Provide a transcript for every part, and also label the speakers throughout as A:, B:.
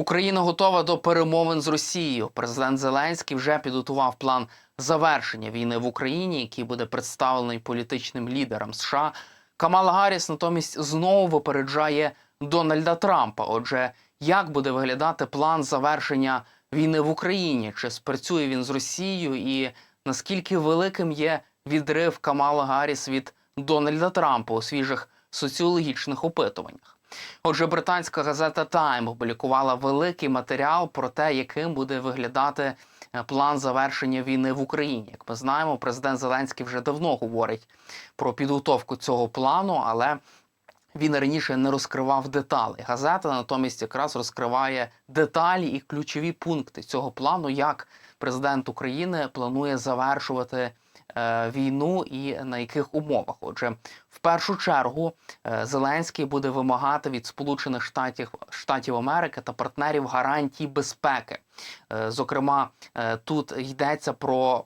A: Україна готова до перемовин з Росією. Президент Зеленський вже підготував план завершення війни в Україні, який буде представлений політичним лідерам США. Камала Гарріс натомість знову випереджає Дональда Трампа. Отже, як буде виглядати план завершення війни в Україні? Чи спрацює він з Росією? І наскільки великим є відрив Камала Гарріс від Дональда Трампа у свіжих соціологічних опитуваннях? Отже, британська газета Time опублікувала великий матеріал про те, яким буде виглядати е, план завершення війни в Україні. Як ми знаємо, президент Зеленський вже давно говорить про підготовку цього плану, але він раніше не розкривав деталі. Газета натомість якраз розкриває деталі і ключові пункти цього плану, як президент України планує завершувати е, війну і на яких умовах. Отже, в першу чергу е, Зеленський буде вимагати від Сполучених Штатів Штатів Америки та партнерів гарантій безпеки. Е, Зокрема, тут йдеться про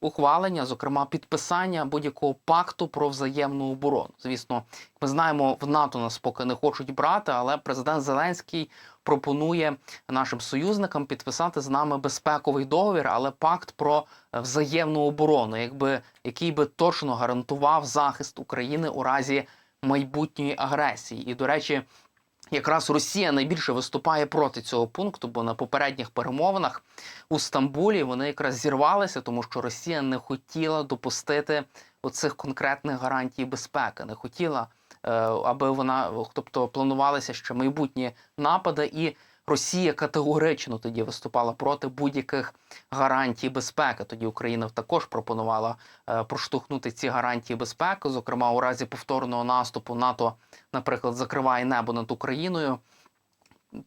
A: ухвалення, зокрема підписання будь-якого пакту про взаємну оборону. Звісно, ми знаємо, в НАТО нас поки не хочуть брати, але президент Зеленський пропонує нашим союзникам підписати з нами безпековий договір, але пакт про е, взаємну оборону, якби який би точно гарантував захист України у разі майбутньої агресії. І до речі. Якраз Росія найбільше виступає проти цього пункту, бо на попередніх перемовинах у Стамбулі вони якраз зірвалися, тому що Росія не хотіла допустити оцих конкретних гарантій безпеки, не хотіла, аби вона, тобто планувалися ще майбутні напади, і Росія категорично тоді виступала проти будь-яких гарантій безпеки. Тоді Україна також пропонувала е, проштовхнути ці гарантії безпеки. Зокрема, у разі повторного наступу НАТО, наприклад, закриває небо над Україною,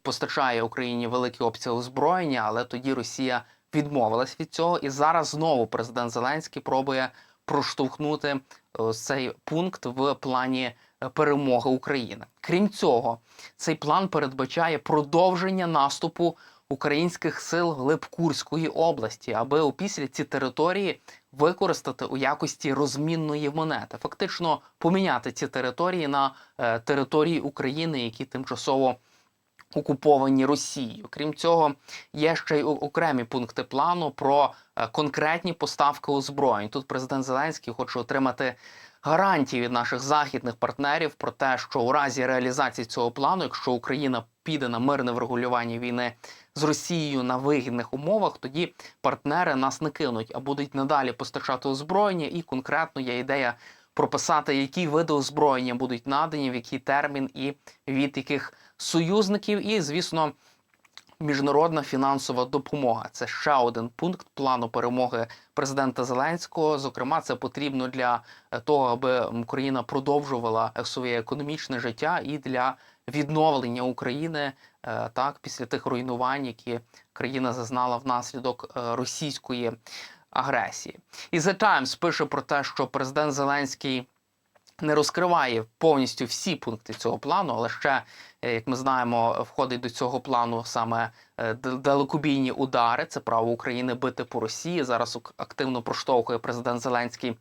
A: постачає Україні великий обсяг озброєння, але тоді Росія відмовилась від цього. І зараз знову президент Зеленський пробує проштовхнути е, цей пункт в плані е, перемоги України. Крім цього, цей план передбачає продовження наступу українських сил глиб Курської області, аби опісля ці території використати у якості розмінної монети, фактично поміняти ці території на е, території України, які тимчасово окуповані Росією. Крім цього, є ще й окремі пункти плану про е, конкретні поставки озброєнь. Тут президент Зеленський хоче отримати гарантії від наших західних партнерів про те, що у разі реалізації цього плану, якщо Україна піде на мирне врегулювання війни з Росією на вигідних умовах, тоді партнери нас не кинуть, а будуть надалі постачати озброєння. І конкретно є ідея прописати, які види озброєння будуть надані, в який термін і від яких союзників. І, звісно, міжнародна фінансова допомога. Це ще один пункт плану перемоги президента Зеленського. Зокрема, це потрібно для е, того, аби Україна продовжувала своє економічне життя і для відновлення України е, так після тих руйнувань, які країна зазнала внаслідок е, російської агресії. І The Times пише про те, що президент Зеленський не розкриває повністю всі пункти цього плану, але ще, е, як ми знаємо, входить до цього плану саме е, далекобійні удари. Це право України бити по Росії. Зараз активно проштовхує президент Зеленський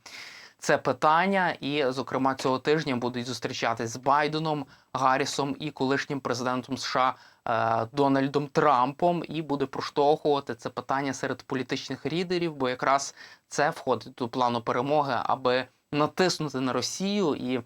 A: це питання. І, зокрема, цього тижня будуть зустрічатись з Байденом, Гаррісом і колишнім президентом США е, Дональдом Трампом, і буде проштовхувати це питання серед політичних лідерів, бо якраз це входить до плану перемоги, аби натиснути на Росію і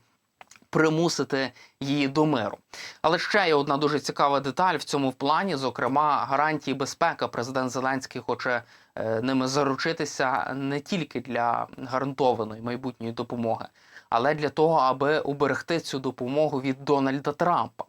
A: примусити її до миру. Але ще є одна дуже цікава деталь в цьому плані. Зокрема, гарантії безпеки. Президент Зеленський хоче е, ними заручитися не тільки для гарантованої майбутньої допомоги, але для того, аби уберегти цю допомогу від Дональда Трампа.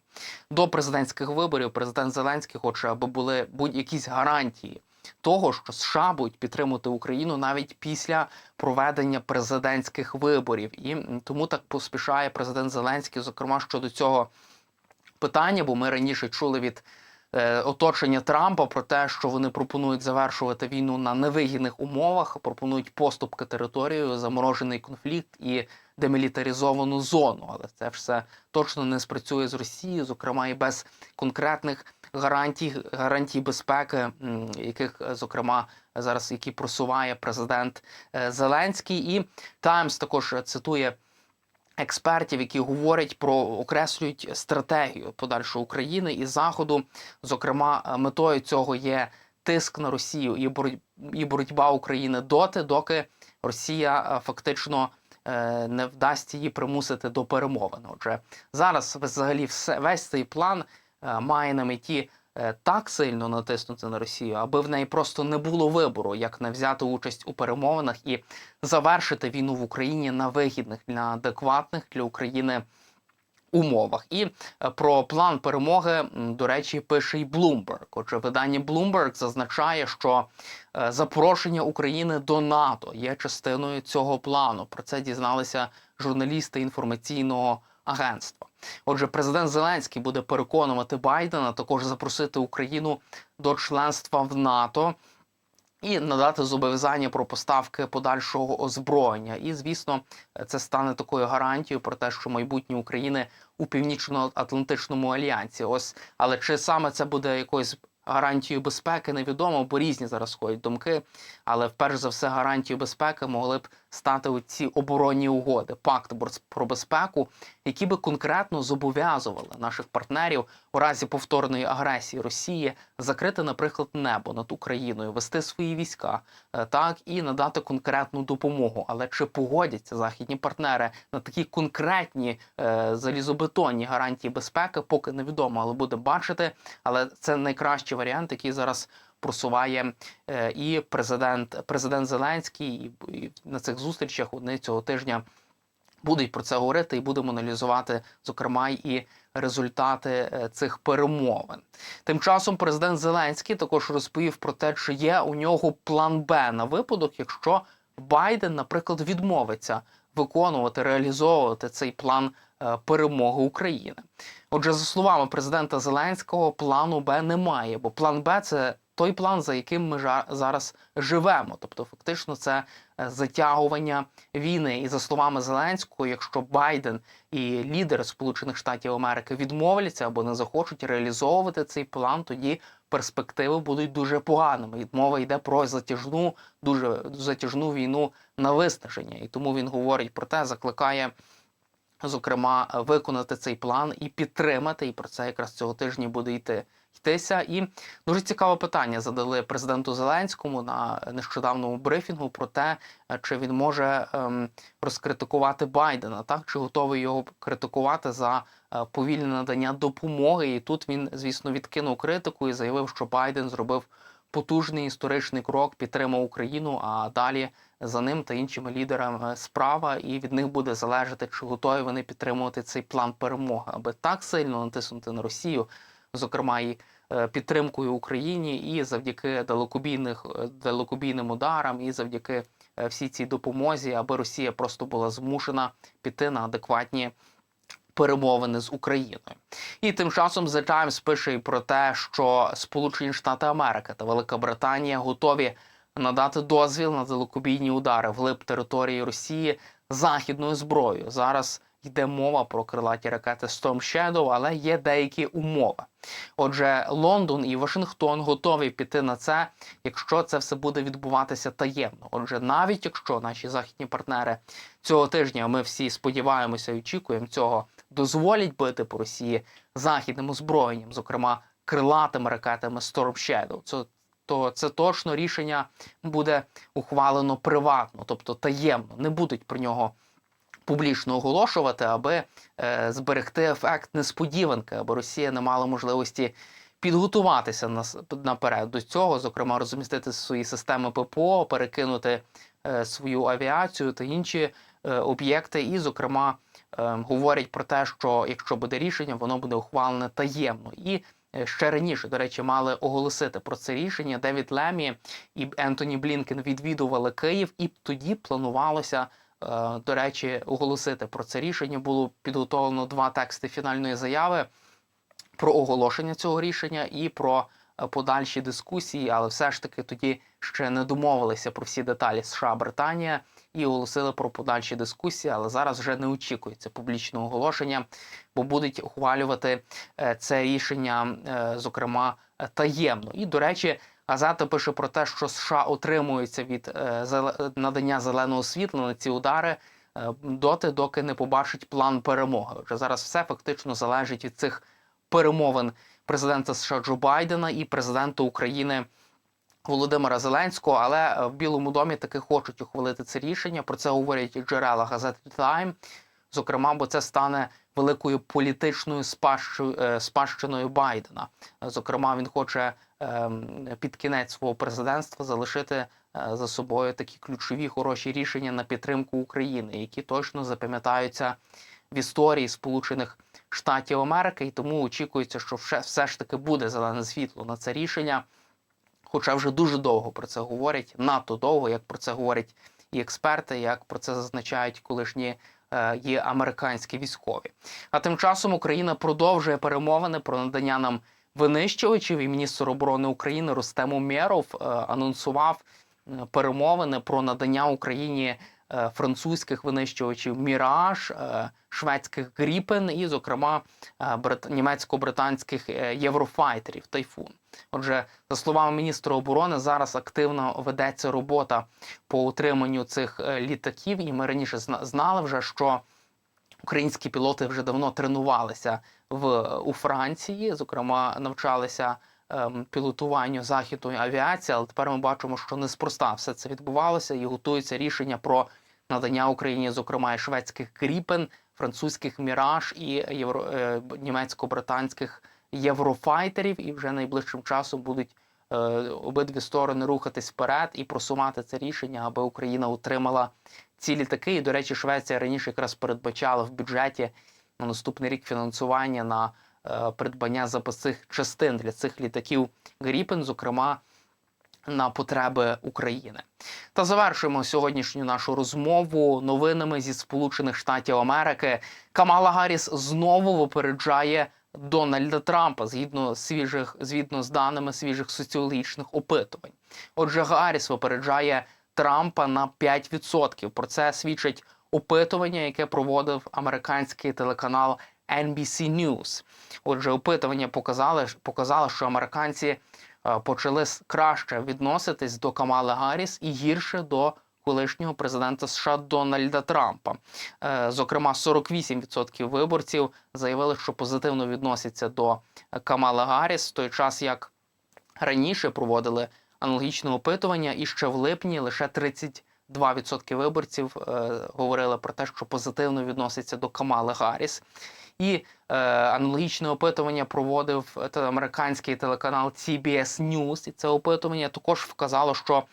A: До президентських виборів президент Зеленський хоче, аби були будь-якісь гарантії того, що США будуть підтримувати Україну навіть після проведення президентських виборів, і тому так поспішає президент Зеленський, зокрема щодо цього питання, бо ми раніше чули від е, оточення Трампа про те, що вони пропонують завершувати війну на невигідних умовах, пропонують поступки територією, заморожений конфлікт і демілітаризовану зону. Але це все точно не спрацює з Росією, зокрема і без конкретних гарантій, гарантій безпеки, яких е, зокрема зараз які просуває президент е, Зеленський. І Таймс також цитує експертів, які говорять про окреслюють стратегію подальшої України і Заходу. Зокрема, е, метою цього є тиск на Росію і бороть- і боротьба України доти, доки Росія фактично не вдасться її примусити до перемовин. Отже, зараз взагалі все весь цей план має на меті е, так сильно натиснути на Росію, аби в неї просто не було вибору, як не взяти участь у перемовинах і завершити війну в Україні на вигідних для адекватних для України. Умовах і е, про план перемоги, до речі, пише й Bloomberg. Отже, видання Bloomberg зазначає, що е, запрошення України до НАТО є частиною цього плану. Про це дізналися журналісти інформаційного агентства. Отже, президент Зеленський буде переконувати Байдена також запросити Україну до членства в НАТО і надати зобов'язання про поставки подальшого озброєння. І звісно, це стане такою гарантією про те, що майбутнє України у північно-атлантичному альянсі. Ось, але чи саме це буде якоюсь гарантією безпеки, невідомо, бо різні зараз ходять думки. Але вперше за все гарантією безпеки могли б стати ці оборонні угоди, пакт про безпеку, які би конкретно зобов'язували наших партнерів у разі повторної агресії Росії закрити, наприклад, небо над Україною, вести свої війська, е, так і надати конкретну допомогу. Але чи погодяться західні партнери на такі конкретні е, залізобетонні гарантії безпеки, поки невідомо, але буде бачити. Але це найкращий варіант, який зараз просуває е, і президент, президент Зеленський, і, на цих зустрічах вони цього тижня будуть про це говорити і будемо аналізувати, зокрема, і результати е, цих перемовин. Тим часом президент Зеленський також розповів про те, чи є у нього план Б на випадок, якщо Байден, наприклад, відмовиться виконувати, реалізовувати цей план е, перемоги України. Отже, за словами президента Зеленського, плану Б немає, бо план Б це той план, за яким ми зараз живемо. Тобто, фактично, це е, затягування війни. І за словами Зеленського, якщо Байден і лідери Сполучених Штатів Америки відмовляться або не захочуть реалізовувати цей план, тоді перспективи будуть дуже поганими. І мова йде про затяжну, дуже затяжну війну на виснаження. І тому він говорить про те, закликає. Зокрема, виконати цей план і підтримати, і про це якраз цього тижня буде йти йтися. І дуже цікаве питання задали президенту Зеленському на нещодавному брифінгу про те, е, чи він може ем, розкритикувати Байдена, так чи готовий його критикувати за е, повільне надання допомоги. І тут він, звісно, відкинув критику і заявив, що Байден зробив потужний історичний крок, підтримав Україну. А далі за ним та іншими лідерами справа, і від них буде залежати, чи готові вони підтримувати цей план перемоги, аби так сильно натиснути на Росію, зокрема і е, підтримкою Україні, і завдяки далекобійних е, далекобійним ударам, і завдяки е, всій цій допомозі, аби Росія просто була змушена піти на адекватні. Перемовини з Україною, і тим часом The Times пише і про те, що Сполучені Штати Америки та Велика Британія готові надати дозвіл на далекобійні удари вглиб території Росії західною зброєю. Зараз йде мова про крилаті ракети Storm Shadow, але є деякі умови. Отже, Лондон і Вашингтон готові піти на це, якщо це все буде відбуватися таємно. Отже, навіть якщо наші західні партнери цього тижня, ми всі сподіваємося і очікуємо цього, дозволять бити по Росії західним озброєнням, зокрема крилатими ракетами Storm Shadow. Це то це точно рішення буде ухвалено приватно, тобто таємно, не будуть про нього публічно оголошувати, аби е, зберегти ефект несподіванки, аби Росія не мала можливості підготуватися нас- наперед до цього, зокрема, розмістити свої системи ППО, перекинути е, свою авіацію та інші е, об'єкти, і, зокрема, е, говорять про те, що якщо буде рішення, воно буде ухвалене таємно і. е, Ще раніше, до речі, мали оголосити про це рішення. Девід Лемі і Ентоні Блінкен відвідували Київ, і тоді планувалося, до речі, оголосити про це рішення. Було підготовлено два тексти фінальної заяви про оголошення цього рішення і про е, подальші дискусії, але все ж таки тоді ще не домовилися про всі деталі США Британія і оголосили про подальші дискусії, але зараз вже не очікується публічного оголошення, бо будуть ухвалювати е, це рішення, е, зокрема е, таємно. І до речі. Газета пише про те, що США отримуються від е, надання зеленого світла на ці удари е, доти, доки не побачить план перемоги. Вже зараз все фактично залежить від цих перемовин президента США Джо Байдена і президента України Володимира Зеленського. Але е, в Білому домі таки хочуть ухвалити це рішення. Про це говорять джерела газети Time. Зокрема, бо це стане великою політичною спадщиною Байдена. Зокрема, він хоче під кінець свого президентства залишити е, за собою такі ключові хороші рішення на підтримку України, які точно запам'ятаються в історії Сполучених Штатів Америки. І тому очікується, що все, все ж таки буде зелене світло на це рішення. Хоча вже дуже довго про це говорять, надто довго, як про це говорять і експерти, як про це зазначають колишні е, є американські військові. А тим часом Україна продовжує перемовини про надання нам винищувачів, і міністр оборони України Рустем Умєров е, анонсував е, перемовини про надання Україні е, французьких винищувачів Міраж, шведських Гріпен і, зокрема, німецько-британських єврофайтерів Тайфун. Отже, за словами міністра оборони, зараз активно ведеться робота по утриманню цих літаків, і ми раніше знали вже, що українські пілоти вже давно тренувалися в у Франції, зокрема, навчалися ем, пілотуванню західної авіації. Але тепер ми бачимо, що неспроста все це відбувалося, і готується рішення про надання Україні, зокрема, і шведських кріпен, французьких міраж і євро, е, німецько-британських єврофайтерів. І вже найближчим часом будуть е, обидві сторони рухатись вперед і просувати це рішення, аби Україна отримала ці літаки. І, до речі, Швеція раніше якраз передбачала в бюджеті на наступний рік фінансування на е, придбання запасних частин для цих літаків Гріпен, зокрема на потреби України. Та завершуємо сьогоднішню нашу розмову новинами зі Сполучених Штатів Америки. Камала Гарріс знову випереджає Дональда Трампа згідно свіжих, згідно з даними свіжих соціологічних опитувань. Отже, Гарріс випереджає Трампа на 5%. Про це свідчить опитування, яке проводив американський телеканал NBC News. Отже, опитування показали, показало, що американці е, почали краще відноситись до Камали Гарріс і гірше до колишнього президента США Дональда Трампа. Е, Зокрема, 48% виборців заявили, що позитивно відносяться до Камали Гарріс, в той час як раніше проводили аналогічне опитування, і ще в липні лише 32% виборців е, говорили про те, що позитивно відносяться до Камали Гарріс. І е, аналогічне опитування проводив е, американський телеканал CBS News. І це опитування також вказало, що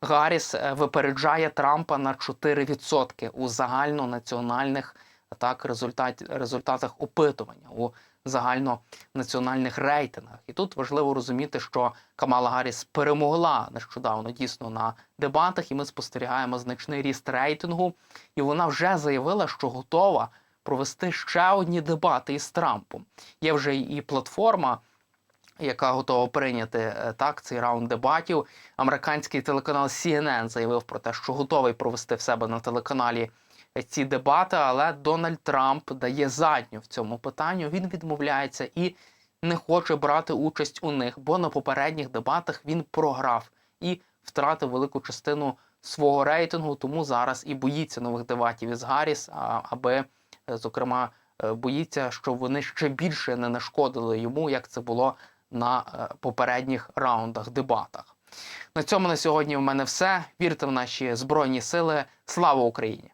A: Гарріс е, випереджає Трампа на 4% у загальнонаціональних так, результат, результатах опитування у загальнонаціональних рейтингах. І тут важливо розуміти, що Камала Гарріс перемогла нещодавно дійсно на дебатах, і ми спостерігаємо значний ріст рейтингу. І вона вже заявила, що готова провести ще одні дебати із Трампом. Є вже і платформа. Яка готова прийняти е, так цей раунд дебатів? Американський телеканал CNN заявив про те, що готовий провести в себе на телеканалі ці дебати, але Дональд Трамп дає задню в цьому питанню. Він відмовляється і не хоче брати участь у них, бо на попередніх дебатах він програв і втратив велику частину свого рейтингу. Тому зараз і боїться нових дебатів із Гарріс, аби е, зокрема е, боїться, щоб вони ще більше не нашкодили йому, як це було на е, попередніх раундах дебатах. На цьому на сьогодні в мене все. Вірте в наші збройні сили. Слава Україні!